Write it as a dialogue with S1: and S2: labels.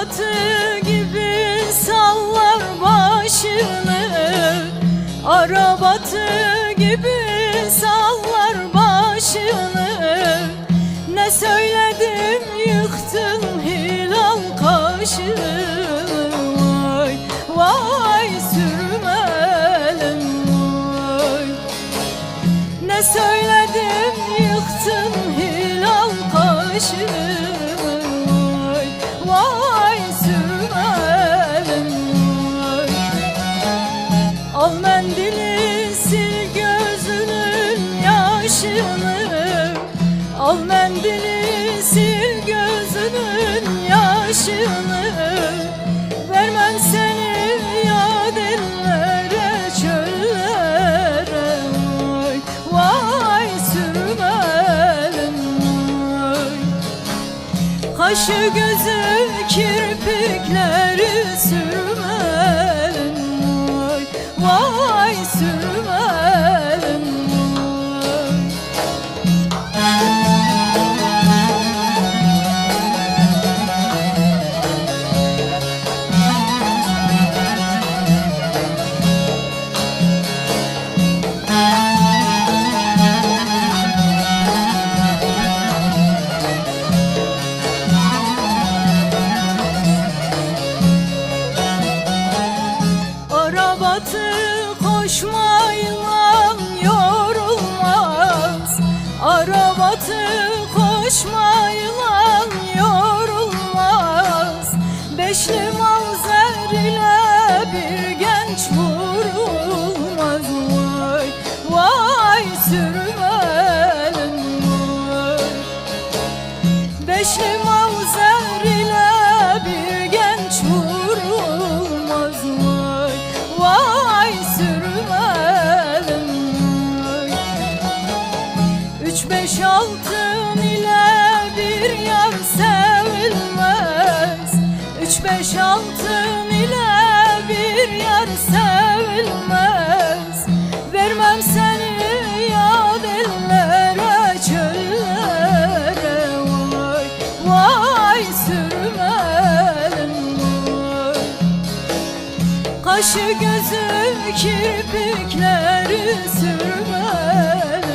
S1: Batı gibi sallar başını. Arabatı gibi sallar başını. Ne söyledim yıktın hilal kaşını. Vay vay sürmelim vay. Ne söyledim yıktın hilal kaşını. Al mendili sil gözünün yaşını. Al mendili sil gözünün yaşını. Vermem seni yad ellere çöllere Vay vay sürmelim vay. Kaşı gözü kirpikleri sürmelim koşmayla yorulmaz. Beşli mavzer ile bir genç vurulmaz Vay vay sürmelim vay Beşli mavzer ile bir genç vurulmaz vay Vay sürmelim vay Üç beş altın ile yar sevilmez Üç beş altın ile bir yar sevilmez Vermem seni yad ellere çöllere Vay vay sürmelim vay Kaşı gözü kirpikleri sürmez